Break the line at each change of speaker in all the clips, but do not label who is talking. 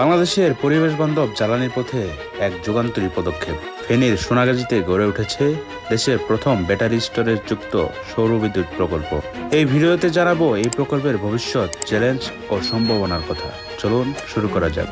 বাংলাদেশের পরিবেশ বান্ধব জ্বালানির পথে এক যুগান্তরী পদক্ষেপ। ফেনীর সোনাগাজীতে গড়ে উঠেছে দেশের প্রথম ব্যাটারি স্টোরেজ যুক্ত সৌর বিদ্যুৎ প্রকল্প। এই ভিডিওতে জানাব এই প্রকল্পের ভবিষ্যৎ চ্যালেঞ্জ ও সম্ভাবনার কথা। চলুন শুরু করা যাক।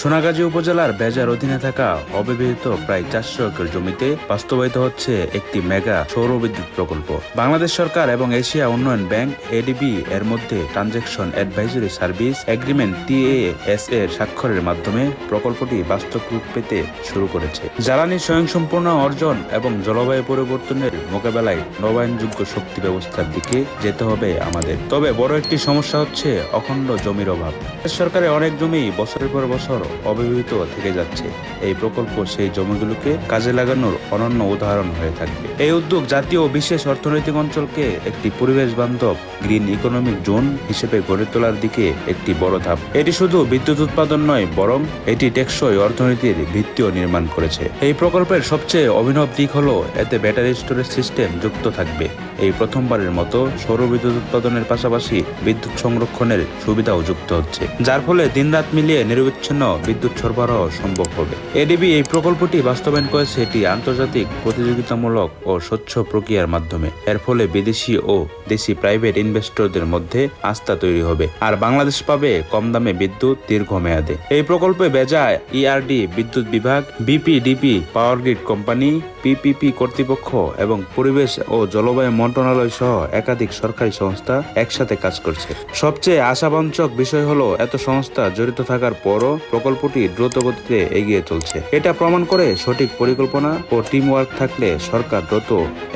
সোনাগাজী উপজেলার বেজার অধীনে থাকা অব্যবহৃত প্রায় চারশো একর জমিতে বাস্তবায়িত হচ্ছে একটি মেগা সৌর বিদ্যুৎ প্রকল্প। বাংলাদেশ সরকার এবং এশিয়া উন্নয়ন ব্যাংক, এডিবি, এর মধ্যে transaction advisory service agreement TAS এর স্বাক্ষরের মাধ্যমে প্রকল্পটি বাস্তব রূপ পেতে শুরু করেছে। জ্বালানি স্বয়ংসম্পূর্ণ অর্জন এবং জলবায়ু পরিবর্তনের মোকাবেলায় নবায়নযোগ্য শক্তি ব্যবস্থার দিকে যেতে হবে আমাদের। তবে বড় একটি সমস্যা হচ্ছে অখণ্ড জমির অভাব। সরকারের অনেক জমি বছরের পর বছর অব্যবহৃত থেকে যাচ্ছে। এই প্রকল্প সেই জমিগুলোকে কাজে লাগানোর অনন্য উদাহরণ হয়ে থাকবে। এই উদ্যোগ জাতীয় বিশেষ অর্থনৈতিক অঞ্চলকে একটি পরিবেশ বান্ধব গ্রিন ইকোনমিক জোন হিসেবে গড়ে তোলার দিকে একটি বড় ধাপ। এটি শুধু বিদ্যুৎ উৎপাদন নয়, বরং এটি টেকসই অর্থনীতির ভিত্তিও নির্মাণ করেছে। এই প্রকল্পের সবচেয়ে অভিনব দিক হলো, এতে ব্যাটারি স্টোরেজ সিস্টেম যুক্ত থাকবে। এই প্রথমবারের মতো সৌর বিদ্যুৎ উৎপাদনের পাশাপাশি বিদ্যুৎ সংরক্ষণের সুবিধাও যুক্ত হচ্ছে। যার ফলে দিনরাত মিলিয়ে নিরবিচ্ছিন্ন বিদ্যুৎ সরবরাহ সম্ভব হবে। এডিবি এই প্রকল্পটি বাস্তবায়ন করেছে এটি আন্তর্জাতিক প্রতিযোগিতামূলক ও স্বচ্ছ প্রক্রিয়ার মাধ্যমে। এর ফলে বিদেশি ও দেশি প্রাইভেট ইনভেস্টরদের মধ্যে আস্থা তৈরি হবে আর বাংলাদেশ পাবে কম দামে বিদ্যুৎ দীর্ঘমেয়াদে। এই প্রকল্পে বেজায় ইআরডি বিদ্যুৎ বিভাগ BPDP power grid company PPP কর্তৃপক্ষ এবং পরিবেশ ও জলবায়ু মন্ত্রণালয় সহ একাধিক সরকারি সংস্থা একসাথে কাজ করছে। সবচেয়ে আশাবাঞ্চক বিষয় হলো, এত সংস্থা জড়িত থাকার পরও প্রকল্পটি দ্রুত গতিতে এগিয়ে চলছে। এটা প্রমাণ করে সঠিক পরিকল্পনা ও টিম ওয়ার্ক থাকলে সরকার দ্রুত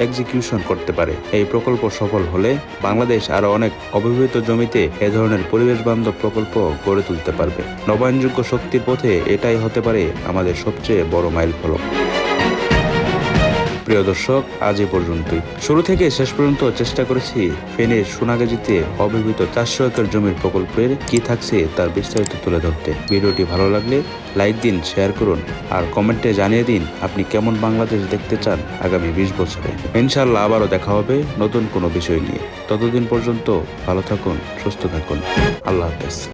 এক্সিকিউশন করতে পারে। এই প্রকল্প সফল হলে বাংলাদেশ আরও অনেক অব্যবহৃত জমিতে এ ধরনের পরিবেশ বান্ধব প্রকল্প গড়ে তুলতে পারবে। নবায়নযোগ্য শক্তির পথে এটাই হতে পারে আমাদের সবচেয়ে বড় মাইল ফলক প্রিয় দর্শক, আজ এ পর্যন্তই। শুরু থেকে শেষ পর্যন্ত চেষ্টা করেছি ফেনের সোনাগাজীতে অব্যবহৃত চারশো একর জমির প্রকল্পের কি থাকছে তার বিস্তারিত তুলে ধরতে। ভিডিওটি ভালো লাগলে লাইক দিন, শেয়ার করুন, আর কমেন্টে জানিয়ে দিন আপনি কেমন বাংলাদেশ দেখতে চান আগামী বিশ বছরে। ইনশাল্লাহ আবারও দেখা হবে নতুন কোনো বিষয় নিয়ে। ততদিন পর্যন্ত ভালো থাকুন, সুস্থ থাকুন। আল্লাহ হাফেজ।